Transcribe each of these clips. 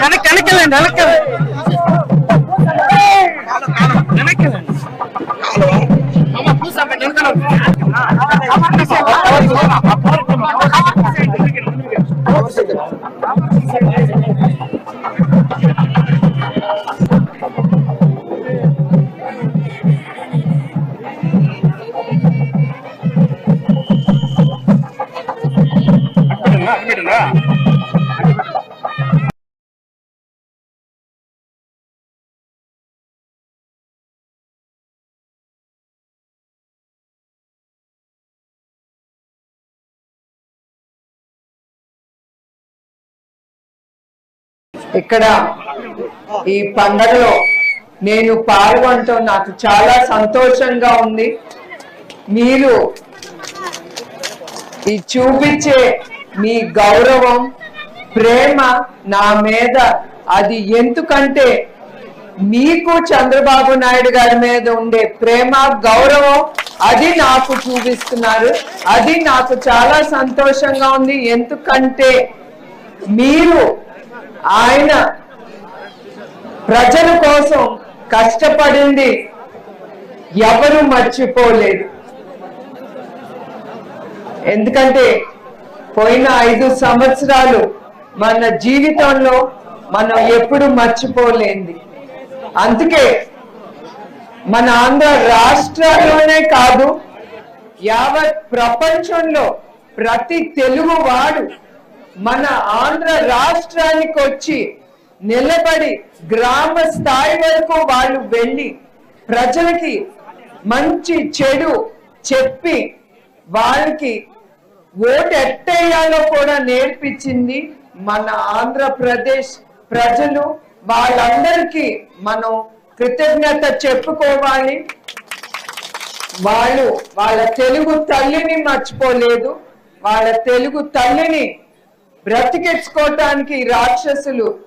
వెనక్కి వెనక్కి వెళ్ళండి వెనక్కి ఇక్కడ ఈ పండగలో నేను పాల్గొనటం నాకు చాలా సంతోషంగా ఉంది. మీరు ఈ చూపించే మీ గౌరవం ప్రేమ నా మీద. అది ఎందుకంటే మీకు చంద్రబాబు నాయుడు గారి మీద ఉండే ప్రేమ గౌరవం అది నాకు చూపిస్తున్నారు. అది నాకు చాలా సంతోషంగా ఉంది. ఎందుకంటే మీరు ఆయన ప్రజల కోసం కష్టపడింది ఎవరు మర్చిపోలేదు. ఎందుకంటే పోయిన ఐదు సంవత్సరాలు మన జీవితంలో మనం ఎప్పుడు మర్చిపోలేంది. అందుకే మన ఆంధ్ర రాష్ట్రాల్లోనే కాదు యావత్ ప్రపంచంలో ప్రతి తెలుగు వాడు మన ఆంధ్ర రాష్ట్రానికి వచ్చి నిలబడి గ్రామ స్థాయి వరకు వాళ్ళు వెళ్ళి ప్రజలకి మంచి చెడు చెప్పి వాళ్ళకి ఓటు ఎట్టేయాలో కూడా నేర్పించింది మన ఆంధ్రప్రదేశ్ ప్రజలు. వాళ్ళందరికీ మనం కృతజ్ఞత చెప్పుకోవాలి. వాళ్ళు వాళ్ళ తెలుగు తల్లిని మర్చిపోలేదు. వాళ్ళ తెలుగు తల్లిని బ్రతికెచ్చుకోవటానికి రాక్షసులు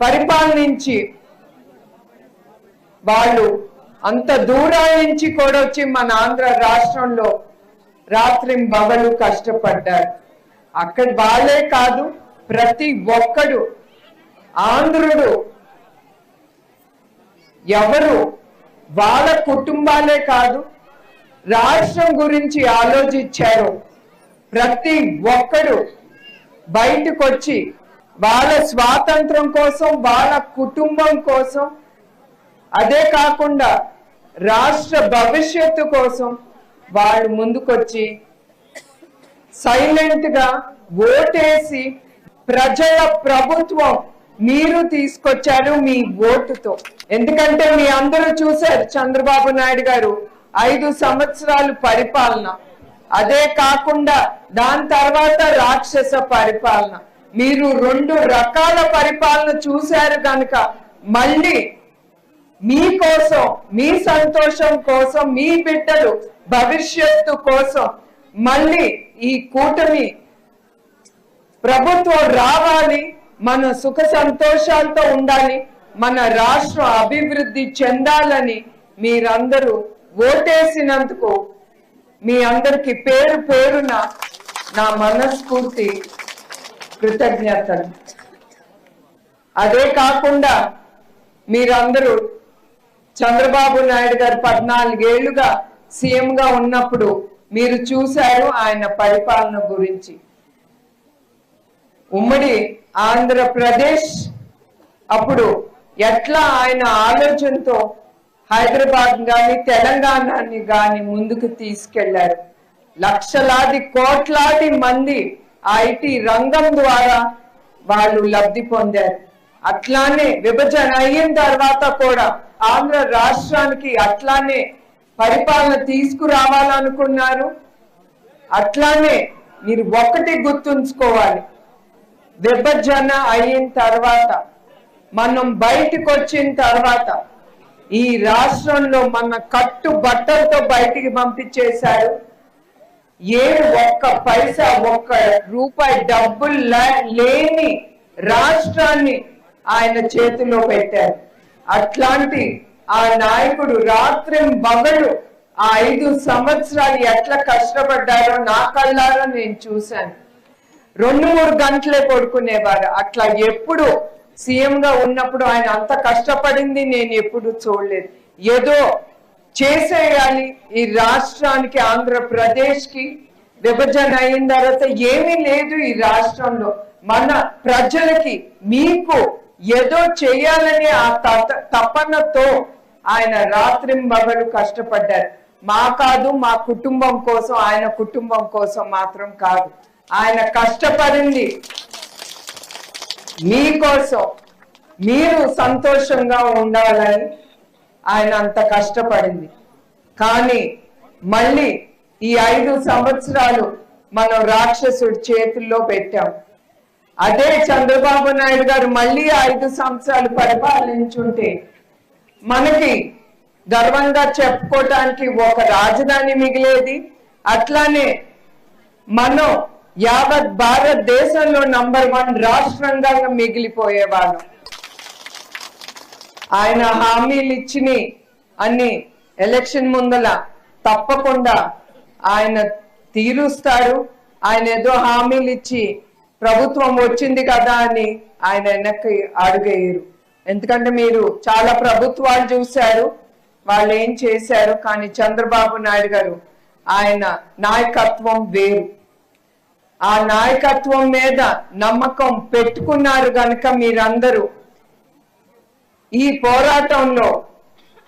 పరిపాలనించి వాళ్ళు అంత దూరం నుంచి కూడా వచ్చి మన ఆంధ్ర రాష్ట్రంలో రాత్రింబవలు కష్టపడ్డారు. అక్కడ వాళ్ళే కాదు ప్రతి ఒక్కడు ఆంధ్రుడు. ఎవరు? వాళ్ళ కుటుంబాలే కాదు రాష్ట్రం గురించి ఆలోచించారు. ప్రతి ఒక్కడు బయటకు వచ్చి వాళ్ళ స్వాతంత్రం కోసం వాళ్ళ కుటుంబం కోసం అదే కాకుండా రాష్ట్ర భవిష్యత్తు కోసం వాళ్ళు ముందుకొచ్చి సైలెంట్గా ఓటేసి ప్రజల ప్రభుత్వం మీరు తీసుకొచ్చారు మీ ఓటుతో. ఎందుకంటే మీ అందరూ చూశారు చంద్రబాబు నాయుడు గారు ఐదు సంవత్సరాలు పరిపాలన. అదే కాకుండా దాని తర్వాత రాక్షస పరిపాలన. మీరు రెండు రకాల పరిపాలన చూశారు కనుక మళ్ళీ మీకోసం మీ సంతోషం కోసం మీ బిడ్డలు భవిష్యత్తు కోసం మళ్ళీ ఈ కూటమి ప్రభుత్వం రావాలి మన సుఖ సంతోషాలతో ఉండాలి మన రాష్ట్రం అభివృద్ధి చెందాలని మీరందరూ ఓటేసినందుకు మీ అందరికి పేరు పేరున నా మనస్ఫూర్తి కృతజ్ఞతలు. అదే కాకుండా మీరందరూ చంద్రబాబు నాయుడు గారు పద్నాలుగేళ్ళుగా సీఎం గా ఉన్నప్పుడు మీరు చూశారు ఆయన పరిపాలన గురించి. ఉమ్మడి ఆంధ్రప్రదేశ్ అప్పుడు ఎట్లా ఆయన ఆలోచనతో హైదరాబాద్ గాని తెలంగాణని గాని ముందుకు తీసుకెళ్ళారు? లక్షలాది కోట్లాది మంది ఐటీ రంగం ద్వారా వాళ్ళు లబ్ధి పొందారు. అట్లానే విభజన అయిన తర్వాత కూడా ఆంధ్ర రాష్ట్రానికి అట్లానే పరిపాలన తీసుకురావాలనుకున్నారు. అట్లానే మీరు ఒక్కటి గుర్తుంచుకోవాలి. విభజన అయిన తర్వాత మనం బయటకు వచ్చిన తర్వాత ఈ రాష్ట్రంలో మన కట్టు బట్టలతో బయటికి పంపించేశారు. ఏడు ఒక్క పైసా ఒక్క రూపాయి డబ్బులు లే- లేని రాష్ట్రాన్ని ఆయన చేతిలో పెట్టారు. అట్లాంటి ఆ నాయకుడు రాత్రిం బగలు ఆ ఐదు సంవత్సరాలు ఎట్లా కష్టపడ్డారో నా కళ్ళారో నేను చూశాను. రెండు మూడు గంటలే పడుకునేవారు. అట్లా ఎప్పుడు సీఎం గా ఉన్నప్పుడు ఆయన అంత కష్టపడింది నేను ఎప్పుడు చూడలేదు. ఏదో చేసేయాలి ఈ రాష్ట్రానికి ఆంధ్రప్రదేశ్కి విభజన అయిన తర్వాత ఏమీ లేదు ఈ రాష్ట్రంలో. మన ప్రజలకి మీకు ఏదో చేయాలని ఆ తపనతో ఆయన రాత్రింబగలు కష్టపడ్డారు. మా కాదు మా కుటుంబం కోసం ఆయన కుటుంబం కోసం మాత్రం కాదు. ఆయన కష్టపడింది. మీకోసం మీరు సంతోషంగా ఉండాలని ఆయన అంత కష్టపడింది. కానీ మళ్ళీ ఈ ఐదు సంవత్సరాలు మనం రాక్షసుడి చేతుల్లో పెట్టాం. అదే చంద్రబాబు నాయుడు గారు మళ్ళీ ఐదు సంవత్సరాలు పరిపాలించుంటే మనకి గర్వంగా చెప్పుకోవటానికి ఒక రాజధాని మిగిలేది. అట్లానే మనం యావత్ భారతదేశంలో నంబర్ వన్ రాష్ట్రంగా మిగిలిపోయేవాళ్ళం. ఆయన హామీలు ఇచ్చిన అన్ని ఎలక్షన్ ముందల తప్పకుండా ఆయన తీరుస్తాడు ఆయన ఏదో హామీలు ఇచ్చి ప్రభుత్వం వచ్చింది కదా అని ఆయన వెనక్కి అడుగేయరు. ఎందుకంటే మీరు చాలా ప్రభుత్వాలు చూశారు వాళ్ళు ఏం చేశారు కానీ చంద్రబాబు నాయుడు గారు ఆయన నాయకత్వం వేరు. ఆ నాయకత్వం మీద నమ్మకం పెట్టుకున్నారు గనక మీరందరూ ఈ పోరాటంలో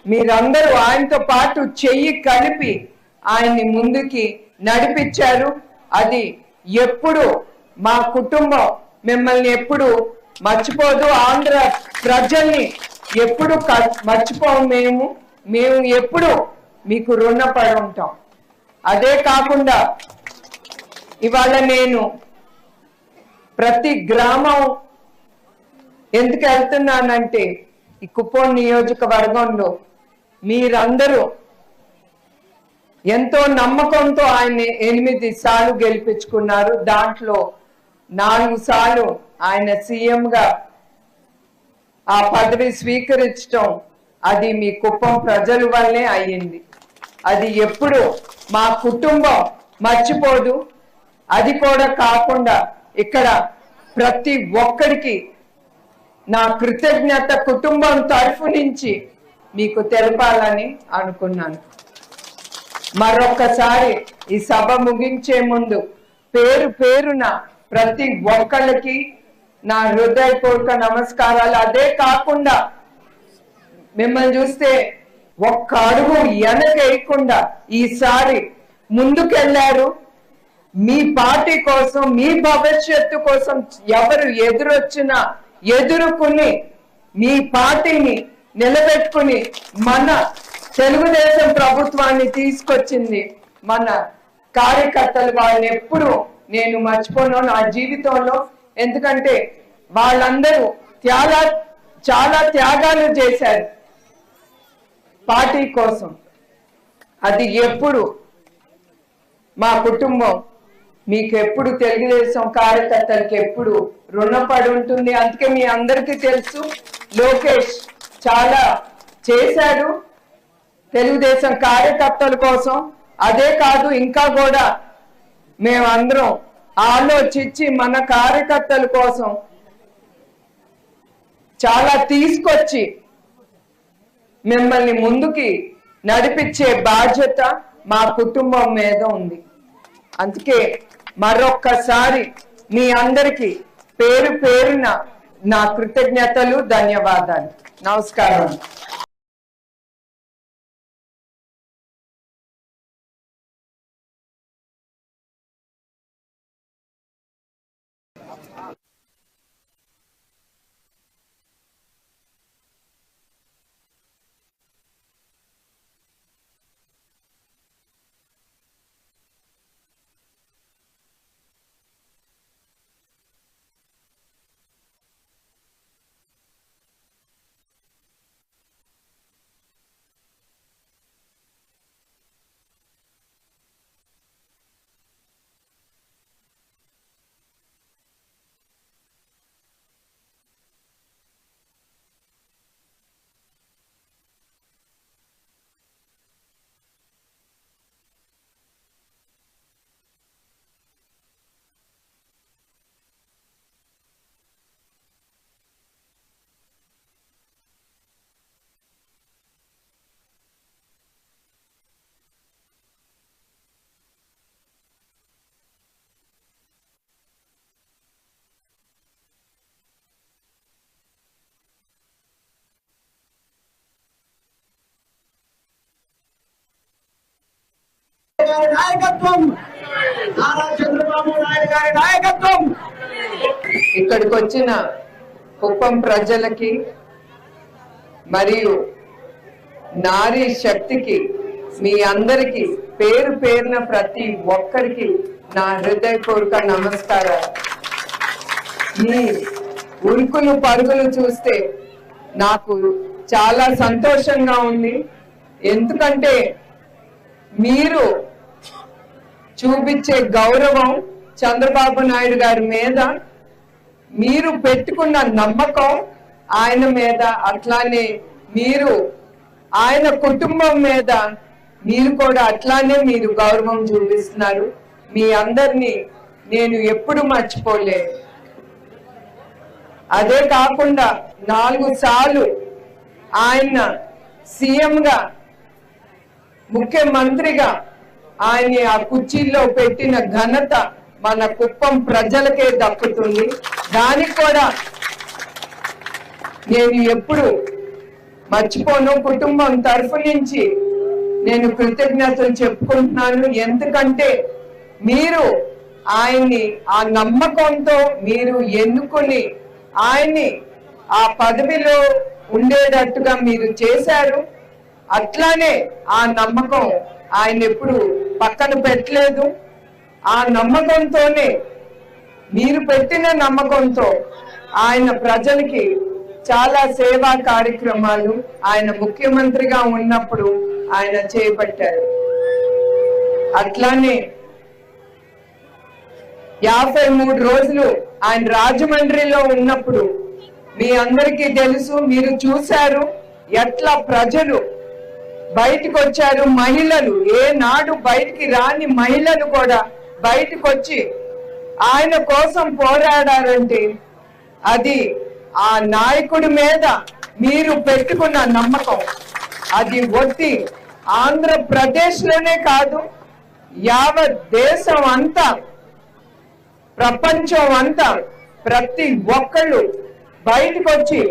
మీరందరూ ఆయనతో పాటు చెయ్యి కలిపి ఆయన్ని ముందుకి నడిపించారు. అది ఎప్పుడు మా కుటుంబం మిమ్మల్ని ఎప్పుడు మర్చిపోదు. ఆంధ్ర ప్రజల్ని ఎప్పుడు క- మర్చిపోం మేము. మేము ఎప్పుడు మీకు రుణపడి ఉంటాం. అదే కాకుండా ఇవాళ నేను ప్రతి గ్రామం ఎందుకు వెళ్తున్నానంటే ఈ కుప్పం నియోజకవర్గంలో మీరందరూ ఎంతో నమ్మకంతో ఆయన్ని ఎనిమిది సార్లు గెలిపించుకున్నారు. దాంట్లో నాలుగు సార్లు ఆయన సీఎంగా ఆ పదవి స్వీకరించటం అది మీ కుప్పం ప్రజల వల్లే అయ్యింది. అది ఎప్పుడు మా కుటుంబం మర్చిపోదు. అది కూడా కాకుండా ఇక్కడ ప్రతి ఒక్కరికి నా కృతజ్ఞత కుటుంబం తరఫు నుంచి మీకు తెలపాలని అనుకున్నాను. మరొక్కసారి ఈ సభ ముగించే ముందు పేరు పేరున ప్రతి ఒక్కళ్ళకి నా హృదయపూర్వక నమస్కారాలు. అదే కాకుండా మిమ్మల్ని చూస్తే ఒక్క అడుగు వెనకేయకుండా ఈసారి ముందుకెళ్ళారు. మీ పార్టీ కోసం మీ భవిష్యత్తు కోసం ఎవరు ఎదురొచ్చినా ఎదుర్కొని మీ పార్టీని నిలబెట్టుకుని మన తెలుగుదేశం ప్రభుత్వాన్ని తీసుకొచ్చింది మన కార్యకర్తలు. వాళ్ళని ఎప్పుడూ నేను మర్చిపోను నా జీవితంలో. ఎందుకంటే వాళ్ళందరూ త్యాగా చాలా త్యాగాలు చేశారు పార్టీ కోసం. అది ఎప్పుడు మా కుటుంబం మీకు ఎప్పుడు తెలుగుదేశం కార్యకర్తలకు ఎప్పుడు రుణపడి ఉంటుంది? అందుకే మీ అందరికీ తెలుసు లోకేష్ చాలా చేశాడు. తెలుగుదేశం కార్యకర్తల కోసం. అదే కాదు ఇంకా కూడా మేమందరం ఆలోచించి మన కార్యకర్తల కోసం చాలా తీసుకొచ్చి మిమ్మల్ని ముందుకి నడిపించే బాధ్యత మా కుటుంబం మీద ఉంది. అందుకే మరొక్కసారి మీ అందరికి పేరు పేరున నా కృతజ్ఞతలు ధన్యవాదాలు. నమస్కారం. గారి నాయకత్వం. నారా చంద్రబాబు నాయుడు గారి నాయకత్వం. ఇక్కడికి వచ్చిన కుప్పం ప్రజలకి మరియు నారీ శక్తికి మీ అందరికి పేరు పేరున ప్రతి ఒక్కరికి నా హృదయపూర్వక నమస్కారాలు. మీ ఉరుకులు పరుగులు చూస్తే నాకు చాలా సంతోషంగా ఉంది. ఎందుకంటే మీరు చూపించే గౌరవం చంద్రబాబు నాయుడు గారి మీద. మీరు పెట్టుకున్న నమ్మకం ఆయన మీద. అట్లానే మీరు ఆయన కుటుంబం మీద మీరు కూడా అట్లానే మీరు గౌరవం చూపిస్తున్నారు. మీ అందరినీ నేను ఎప్పుడు మర్చిపోలే. అదే కాకుండా నాలుగు సార్లు ఆయన సీఎంగా ముఖ్యమంత్రిగా ఆయన ఆ కుర్చీల్లో పెట్టిన ఘనత మన కుప్పం ప్రజలకే దక్కుతుంది. దానికి కూడా నేను ఎప్పుడు మర్చిపోను. కుటుంబం తరఫు నుంచి నేను కృతజ్ఞతలు చెప్పుకుంటున్నాను. ఎందుకంటే మీరు ఆయన్ని ఆ నమ్మకంతో మీరు ఎన్నుకొని ఆయన్ని ఆ పదవిలో ఉండేటట్టుగా మీరు చేశారు. అట్లానే ఆ నమ్మకం ఆయన ఎప్పుడు పక్కన పెట్టలేదు. ఆ నమ్మకంతోనే మీరు పెట్టిన నమ్మకంతో ఆయన ప్రజలకి చాలా సేవా కార్యక్రమాలు ఆయన ముఖ్యమంత్రిగా ఉన్నప్పుడు ఆయన చేపట్టారు. అట్లానే యాభై మూడు రోజులు ఆయన రాజమండ్రిలో ఉన్నప్పుడు మీ అందరికీ తెలుసు మీరు చూశారు ఎట్లా ప్రజలు బయటకు వచ్చారు మహిళలు. ఏనాడు బయటికి రాని మహిళలు కూడా బయటకు వచ్చి ఆయన కోసం పోరాడారంటే అది ఆ నాయకుడి మీద మీరు పెట్టుకున్న నమ్మకం. అది ఒట్టి ఆంధ్రప్రదేశ్లోనే కాదు యావత్ దేశం అంతా ప్రపంచం అంతా ప్రతి ఒక్కళ్ళు బయటకు వచ్చి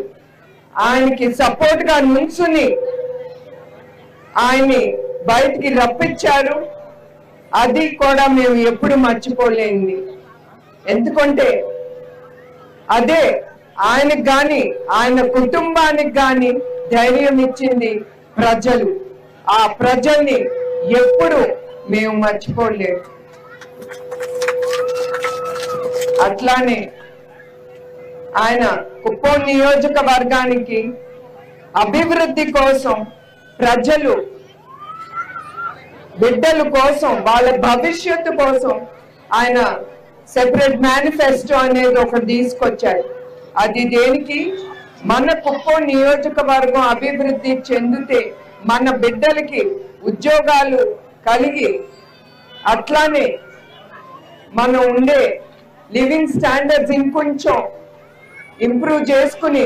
ఆయనకి సపోర్ట్గా నుంచుని ఆయన్ని బయటికి రప్పించారు. అది కూడా మేము ఎప్పుడు మర్చిపోలేంది ఎందుకంటే అదే ఆయనకు కానీ ఆయన కుటుంబానికి కానీ ధైర్యం ఇచ్చింది ప్రజలు. ఆ ప్రజల్ని ఎప్పుడు మేము మర్చిపోలేము. అట్లానే ఆయన కుప్పం నియోజకవర్గానికి అభివృద్ధి కోసం ప్రజలు బిడ్డల కోసం వాళ్ళ భవిష్యత్తు కోసం ఆయన సెపరేట్ మేనిఫెస్టో అనేది ఒకటి తీసుకొచ్చారు. అది దేనికి? మన కుప్పం నియోజకవర్గం అభివృద్ధి చెందితే మన బిడ్డలకి ఉద్యోగాలు కలిగి అట్లానే మనం ఉండే లివింగ్ స్టాండర్డ్స్ ఇంకొంచెం ఇంప్రూవ్ చేసుకుని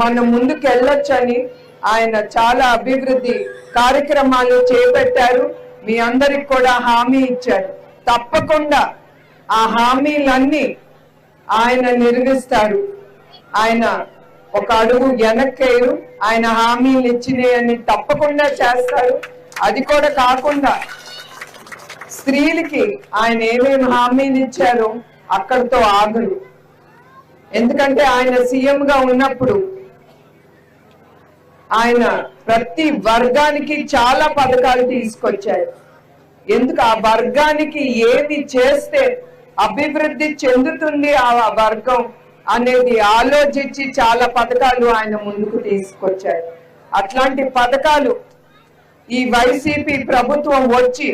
మనం ముందుకు వెళ్ళొచ్చని ఆయన చాలా అభివృద్ధి కార్యక్రమాలు చేపట్టారు. మీ అందరికి కూడా హామీ ఇచ్చారు. తప్పకుండా ఆ హామీలన్నీ ఆయన నిర్మిస్తారు ఆయన ఒక అడుగు వెనక్కేరు ఆయన హామీలు ఇచ్చినాయని తప్పకుండా చేస్తారు. అది కూడా కాకుండా స్త్రీలకి ఆయన ఏమేమి హామీలు ఇచ్చారో అక్కడితో ఆగరు. ఎందుకంటే ఆయన సీఎంగా ఉన్నప్పుడు ఆయన ప్రతి వర్గానికి చాలా పథకాలు తీసుకొచ్చారు. ఎందుకు? ఆ వర్గానికి ఏది చేస్తే అభివృద్ధి చెందుతుంది ఆ వర్గం అనేది ఆలోచించి చాలా పథకాలు ఆయన ముందుకు తీసుకొచ్చారు. అట్లాంటి పథకాలు ఈ వైసీపీ ప్రభుత్వం వచ్చి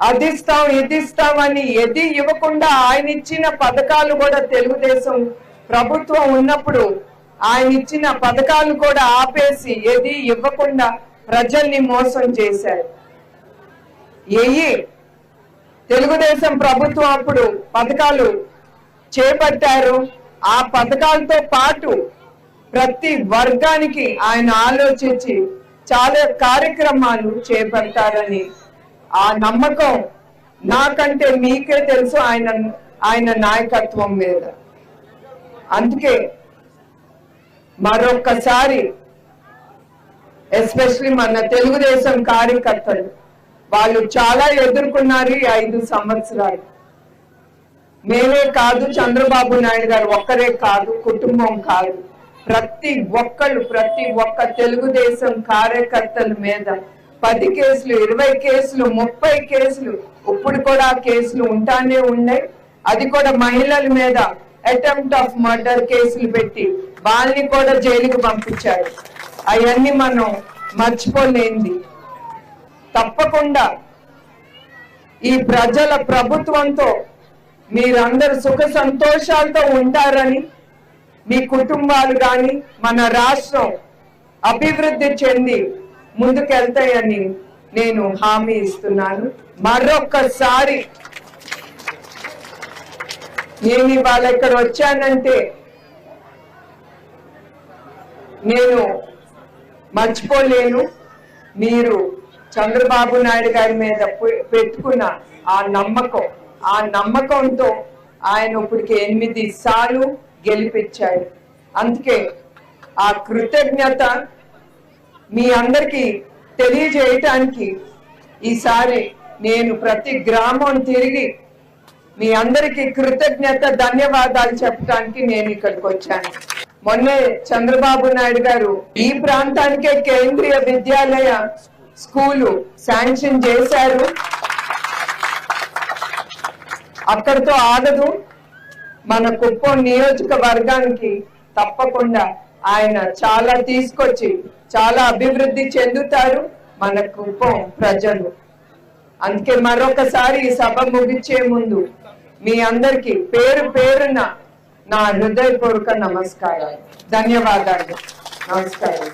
అదిస్తాం ఇదిస్తామని ఎది ఇవ్వకుండా ఆయన ఇచ్చిన పథకాలు కూడా తెలుగుదేశం ప్రభుత్వం ఉన్నప్పుడు ఆయన ఇచ్చిన పథకాలు కూడా ఆపేసి ఏది ఇవ్వకుండా ప్రజల్ని మోసం చేశారు. ఎయ్యి తెలుగుదేశం ప్రభుత్వం అప్పుడు పథకాలు చేపట్టారు. ఆ పథకాలతో పాటు ప్రతి వర్గానికి ఆయన ఆలోచించి చాలా కార్యక్రమాలు చేపడతారని ఆ నమ్మకం నాకంటే మీకే తెలుసు ఆయన ఆయన నాయకత్వం మీద. అందుకే మరొక్కసారి ఎస్పెషలీ మన తెలుగుదేశం కార్యకర్తలు వాళ్ళు చాలా ఎదుర్కొన్నారు ఈ ఐదు సంవత్సరాలు. మేమే కాదు చంద్రబాబు నాయుడు గారు ఒక్కరే కాదు కుటుంబం కాదు. ప్రతి ఒక్కళ్ళు ప్రతి ఒక్క తెలుగుదేశం కార్యకర్తల మీద పది కేసులు ఇరవై కేసులు ముప్పై కేసులు ఇప్పుడు కూడా కేసులు ఉంటానే ఉన్నాయి. అది కూడా మహిళల మీద అటెంప్ట్ ఆఫ్ మర్డర్ కేసులు పెట్టి వాళ్ళని కూడా జైలుకి పంపించారు. అవన్నీ మనం మర్చిపోలేంది తప్పకుండా ఈ ప్రజల ప్రభుత్వంతో మీరందరూ సుఖ సంతోషాలతో ఉంటారని మీ కుటుంబాలు కానీ మన రాష్ట్రం అభివృద్ధి చెంది ముందుకెళ్తాయని నేను హామీ ఇస్తున్నాను. మరొక్కసారి నేను ఇవాళ ఇక్కడ వచ్చానంటే నేను మర్చిపోలేను. మీరు చంద్రబాబు నాయుడు గారి మీద పె- పెట్టుకున్న ఆ నమ్మకం ఆ నమ్మకంతో ఆయన ఇప్పటికి ఎనిమిది సార్లు గెలిపించాడు. అందుకే ఆ కృతజ్ఞత మీ అందరికీ తెలియజేయటానికి ఈసారి నేను ప్రతి గ్రామం తిరిగి మీ అందరికి కృతజ్ఞత ధన్యవాదాలు చెప్పడానికి నేను ఇక్కడికి వచ్చాను. మొన్నే చంద్రబాబు నాయుడు గారు ఈ ప్రాంతానికే కేంద్రీయ విద్యాలయ స్కూలు శాంక్షన్ చేశారు. అక్కడితో ఆగదు. మన కుప్పం నియోజకవర్గానికి తప్పకుండా ఆయన చాలా తీసుకొచ్చి చాలా అభివృద్ధి చెందుతారు మన కుప్పం ప్రజలు. అందుకే మరొకసారి ఈ సభ ముగించే ముందు మీ అందరికి పేరు పేరున నా హృదయపూర్వక నమస్కారాలు. ధన్యవాదాలు. నమస్కారం.